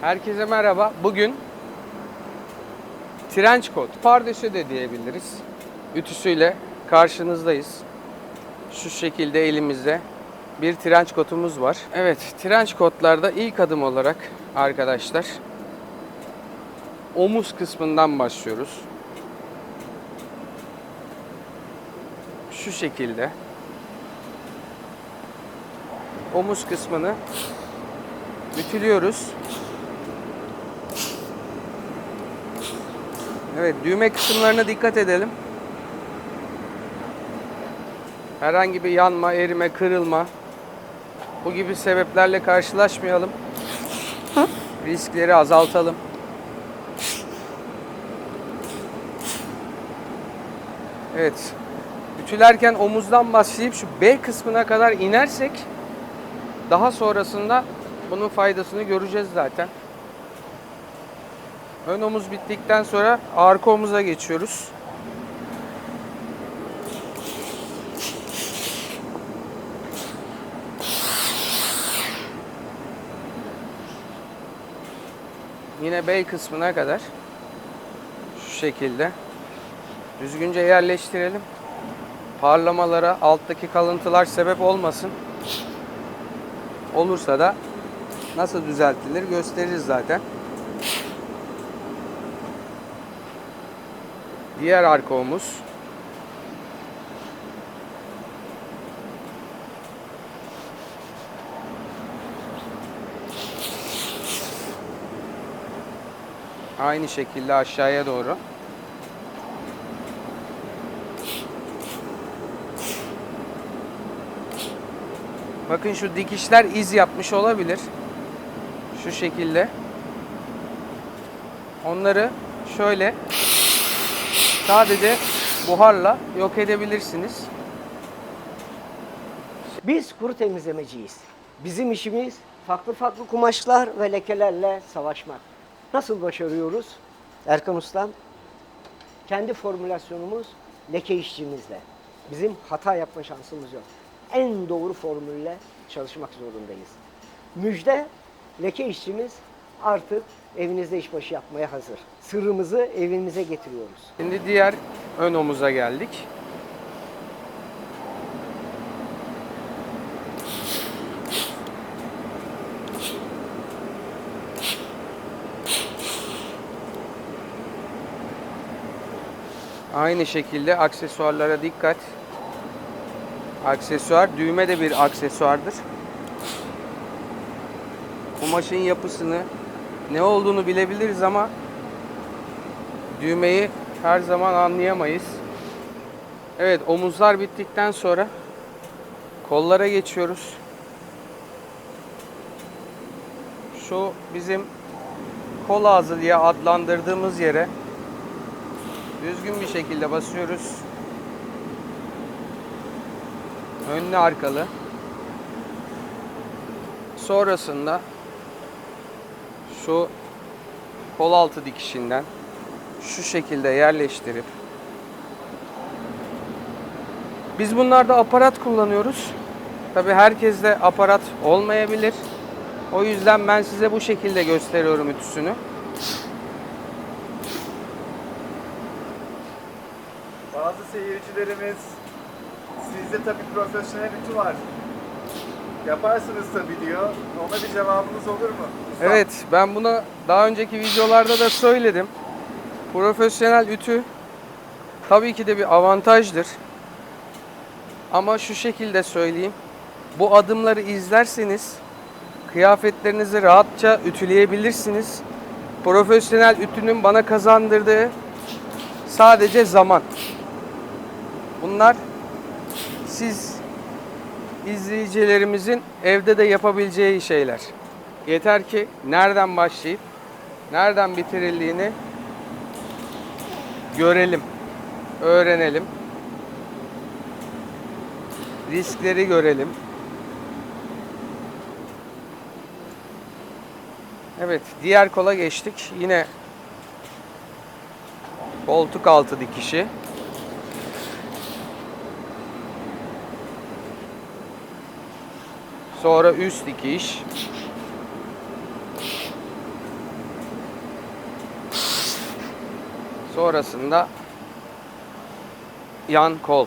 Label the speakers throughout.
Speaker 1: Herkese merhaba. Bugün trench coat, pardösü de diyebiliriz. Ütüsüyle karşınızdayız. Şu şekilde elimizde bir trench coat'umuz var. Evet, trench coat'larda ilk adım olarak arkadaşlar omuz kısmından başlıyoruz. Şu şekilde omuz kısmını ütülüyoruz. Evet, düğme kısımlarına dikkat edelim. Herhangi bir yanma, erime, kırılma bu gibi sebeplerle karşılaşmayalım. Riskleri azaltalım. Evet. Ütülerken omuzdan başlayıp şu B kısmına kadar inersek daha sonrasında bunun faydasını göreceğiz zaten. Ön omuz bittikten sonra arka omuza geçiyoruz. Yine bel kısmına kadar şu şekilde düzgünce yerleştirelim. Parlamalara, alttaki kalıntılar sebep olmasın. Olursa da nasıl düzeltilir gösteririz zaten. Diğer arka omuz. Aynı şekilde aşağıya doğru. Bakın şu dikişler iz yapmış olabilir. Şu şekilde. Onları şöyle sadece buharla yok edebilirsiniz.
Speaker 2: Biz kuru temizlemeciyiz. Bizim işimiz farklı farklı kumaşlar ve lekelerle savaşmak. Nasıl başarıyoruz? Erkan Ustam, kendi formülasyonumuz leke işçimizle. Bizim hata yapma şansımız yok. En doğru formülle çalışmak zorundayız. Müjde, leke işçimiz artık evinizde işbaşı yapmaya hazır. Sırrımızı evimize getiriyoruz.
Speaker 1: Şimdi diğer ön omuza geldik. Aynı şekilde aksesuarlara dikkat. Aksesuar, düğme de bir aksesuardır. Kumaşın yapısını, ne olduğunu bilebiliriz ama düğmeyi her zaman anlayamayız. Evet, omuzlar bittikten sonra kollara geçiyoruz. Şu bizim kol ağzı diye adlandırdığımız yere düzgün bir şekilde basıyoruz. Önlü arkalı. Sonrasında şu kol altı dikişinden şu şekilde yerleştirip biz bunlarda aparat kullanıyoruz. Tabi herkeste aparat olmayabilir. O yüzden ben size bu şekilde gösteriyorum ütüsünü.
Speaker 3: Bazı seyircilerimiz sizde tabii profesyonel ütü var. Yaparsınız tabii diyor. Ona bir cevabınız olur mu? Ustam?
Speaker 1: Evet, ben bunu daha önceki videolarda da söyledim. Profesyonel ütü tabii ki de bir avantajdır. Ama şu şekilde söyleyeyim. Bu adımları izlerseniz kıyafetlerinizi rahatça ütüleyebilirsiniz. Profesyonel ütünün bana kazandırdığı sadece zaman. Bunlar siz izleyicilerimizin evde de yapabileceği şeyler. Yeter ki nereden başlayıp nereden bitirildiğini görelim, öğrenelim. Riskleri görelim. Evet, diğer kola geçtik. Yine koltuk altı dikişi. Sonra üst dikiş. Sonrasında yan kol.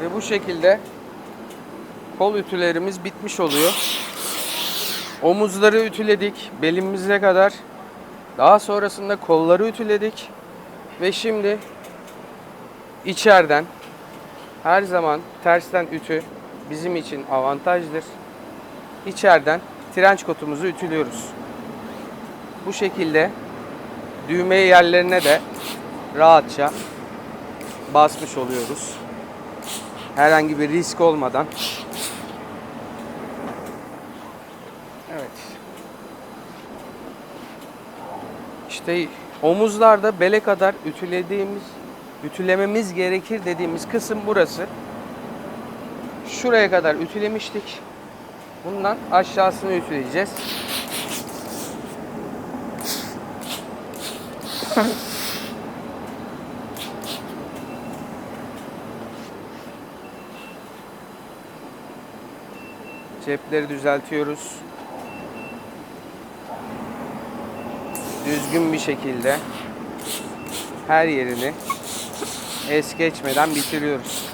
Speaker 1: Ve bu şekilde kol ütülerimiz bitmiş oluyor. Omuzları ütüledik belimize kadar daha sonrasında kolları ütüledik. Ve şimdi içeriden her zaman tersten ütü bizim için avantajdır. İçeriden trenç kotumuzu ütülüyoruz. Bu şekilde düğme yerlerine de rahatça basmış oluyoruz. Herhangi bir risk olmadan. Evet. İşte omuzlarda bele kadar ütülediğimiz, ütülememiz gerekir dediğimiz kısım burası. Şuraya kadar ütülemiştik. Bundan aşağısını ütüleyeceğiz. Cepleri düzeltiyoruz. Düzgün bir şekilde her yerini es geçmeden bitiriyoruz.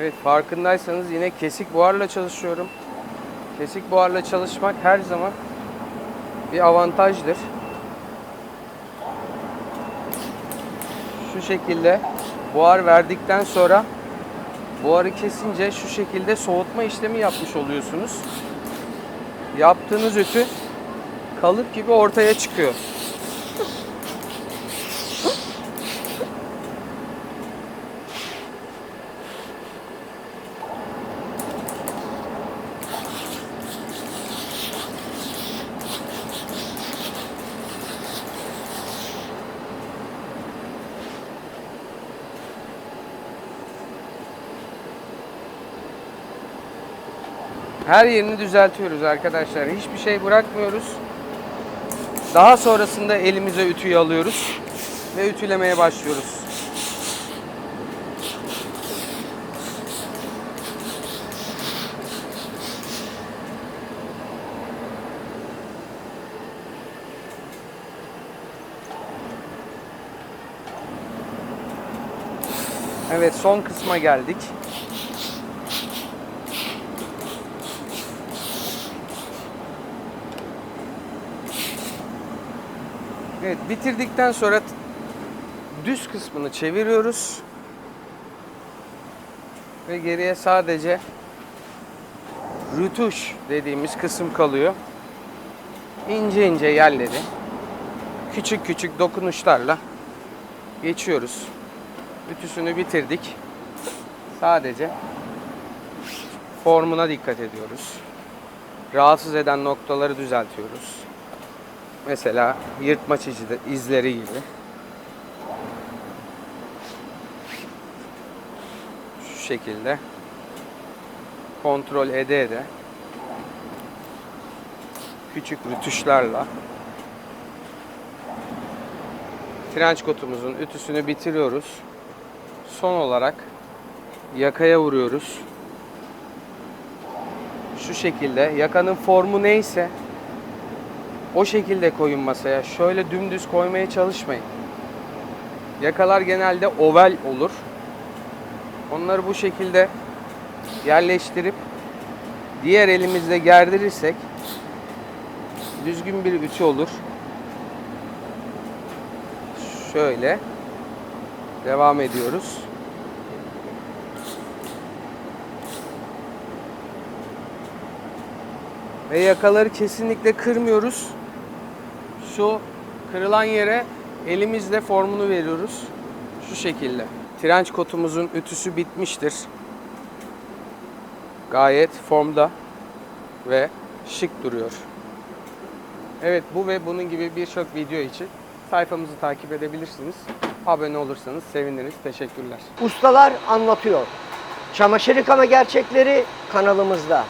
Speaker 1: Evet farkındaysanız yine kesik buharla çalışıyorum. Kesik buharla çalışmak her zaman bir avantajdır. Şu şekilde buhar verdikten sonra buharı kesince şu şekilde soğutma işlemi yapmış oluyorsunuz. Yaptığınız ütü kalıp gibi ortaya çıkıyor. Her yerini düzeltiyoruz arkadaşlar. Hiçbir şey bırakmıyoruz. Daha sonrasında elimize ütüyü alıyoruz ve ütülemeye başlıyoruz. Evet son kısma geldik. Evet bitirdikten sonra düz kısmını çeviriyoruz. Ve geriye sadece rütuş dediğimiz kısım kalıyor. İnce ince yerleri küçük küçük dokunuşlarla geçiyoruz. Ütüsünü bitirdik. Sadece formuna dikkat ediyoruz. Rahatsız eden noktaları düzeltiyoruz. Mesela yırtmaç izleri gibi. Şu şekilde kontrol ede ede küçük rütuşlarla French kotumuzun ütüsünü bitiriyoruz. Son olarak yakaya vuruyoruz. Şu şekilde yakanın formu neyse o şekilde koyun masaya. Şöyle dümdüz koymaya çalışmayın. Yakalar genelde oval olur. Onları bu şekilde yerleştirip diğer elimizle gerdirirsek düzgün bir ütü olur. Şöyle devam ediyoruz. Ve yakaları kesinlikle kırmıyoruz. Şu kırılan yere elimizle formunu veriyoruz. Şu şekilde. Trench kotumuzun ütüsü bitmiştir. Gayet formda ve şık duruyor. Evet bu ve bunun gibi birçok video için sayfamızı takip edebilirsiniz. Abone olursanız seviniriz. Teşekkürler.
Speaker 2: Ustalar anlatıyor. Çamaşır yıkama gerçekleri kanalımızda.